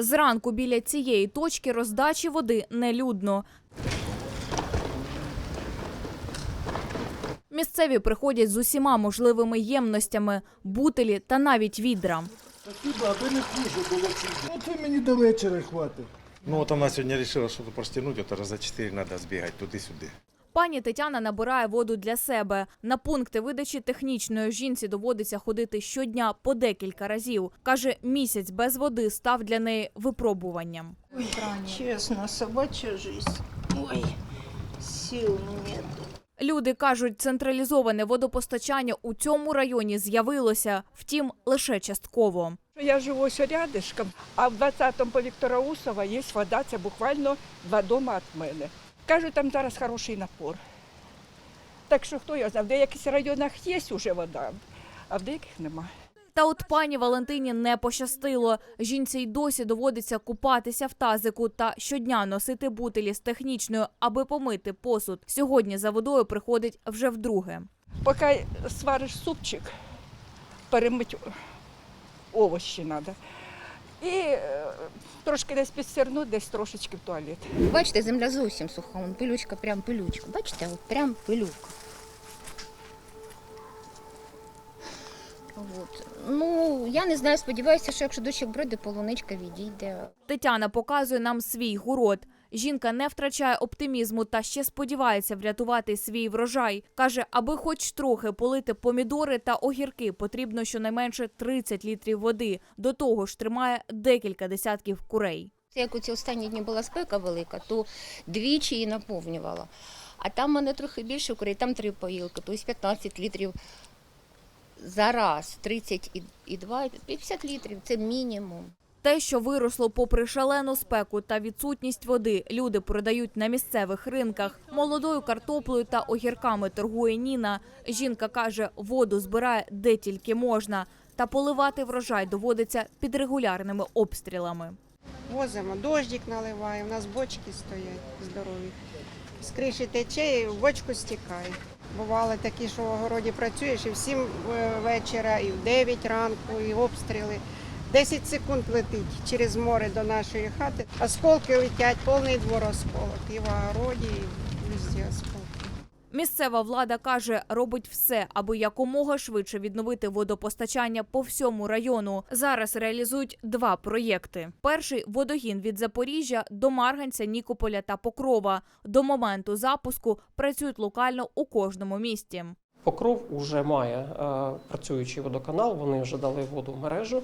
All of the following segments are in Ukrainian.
Зранку біля цієї точки роздачі води нелюдно. Місцеві приходять з усіма можливими ємностями, бутилі та навіть відра. Спасибо, аби не хуже було чути. Ну це мені до вечора хватить. Ну вот она сегодня решила что-то простянуть, это раза четыре надо сбегать туды-сюды. Пані Тетяна набирає воду для себе. На пункти видачі технічної жінці доводиться ходити щодня по декілька разів. Каже, місяць без води став для неї випробуванням. Честно, собачья жизнь. Ой, сил нет. Люди кажуть, централізоване водопостачання у цьому районі з'явилося, втім, лише частково. Я живу ось рядышком, а в 20-му по Віктора Усова є вода, це буквально два дома від мене. Кажуть, там зараз хороший напор. Так що хто його знає, в деяких районах є вже вода, а в деяких нема. Та от пані Валентині не пощастило. Жінці й досі доводиться купатися в тазику та щодня носити бутилі з технічною, аби помити посуд. Сьогодні за водою приходить вже вдруге. Поки свариш супчик, перемить овощі треба. І е, трошки десь підсирну, десь трошечки в туалет. Бачите, земля зовсім суха, вон пилючка, прям пилючка. Бачите, от прям пилюка. От. Ну, я не знаю, сподіваюся, що якщо дощик бройде, полуничка відійде. Тетяна показує нам свій город. Жінка не втрачає оптимізму та ще сподівається врятувати свій врожай. Каже, аби хоч трохи полити помідори та огірки, потрібно щонайменше 30 літрів води. До того ж, тримає декілька десятків курей. Як у ці останні дні була спека велика, то двічі її наповнювала. А там в мене трохи більше курей, там три поїлки, тобто 15 літрів за раз, 30 і- і 2, 50 літрів це мінімум. Те, що виросло попри шалену спеку та відсутність води, люди продають на місцевих ринках. Молодою картоплею та огірками торгує Ніна. Жінка каже, воду збирає де тільки можна, та поливати врожай доводиться під регулярними обстрілами. Возимо, дождик наливає, у нас бочки стоять здорові. З криші тече і в бочку стікає. Бували такі, що в огороді працюєш і в 7 вечора, і в 9 ранку, і обстріли. 10 секунд летить через море до нашої хати. Осколки летять, повний двор осколок. І в огороді, і везде осколки. Місцева влада каже, робить все, аби якомога швидше відновити водопостачання по всьому району. Зараз реалізують два проєкти: перший водогін від Запоріжжя до Марганця, Нікополя та Покрова. До моменту запуску працюють локально у кожному місті. Покров вже має е, працюючий водоканал, вони вже дали воду в мережу.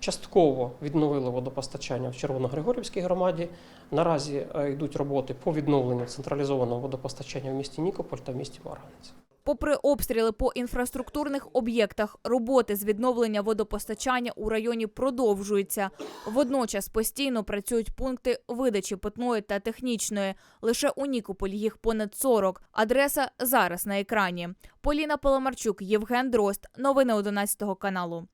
Частково відновили водопостачання в Червоногригорівській громаді. Наразі е, йдуть роботи по відновленню централізованого водопостачання в місті Нікополь та в місті Марганець. Попри обстріли по інфраструктурних об'єктах, роботи з відновлення водопостачання у районі продовжуються. Водночас постійно працюють пункти видачі питної та технічної. Лише у Нікополі їх понад 40. Адреса зараз на екрані. Поліна Паламарчук, Євген Дрозд. Новини 11 каналу.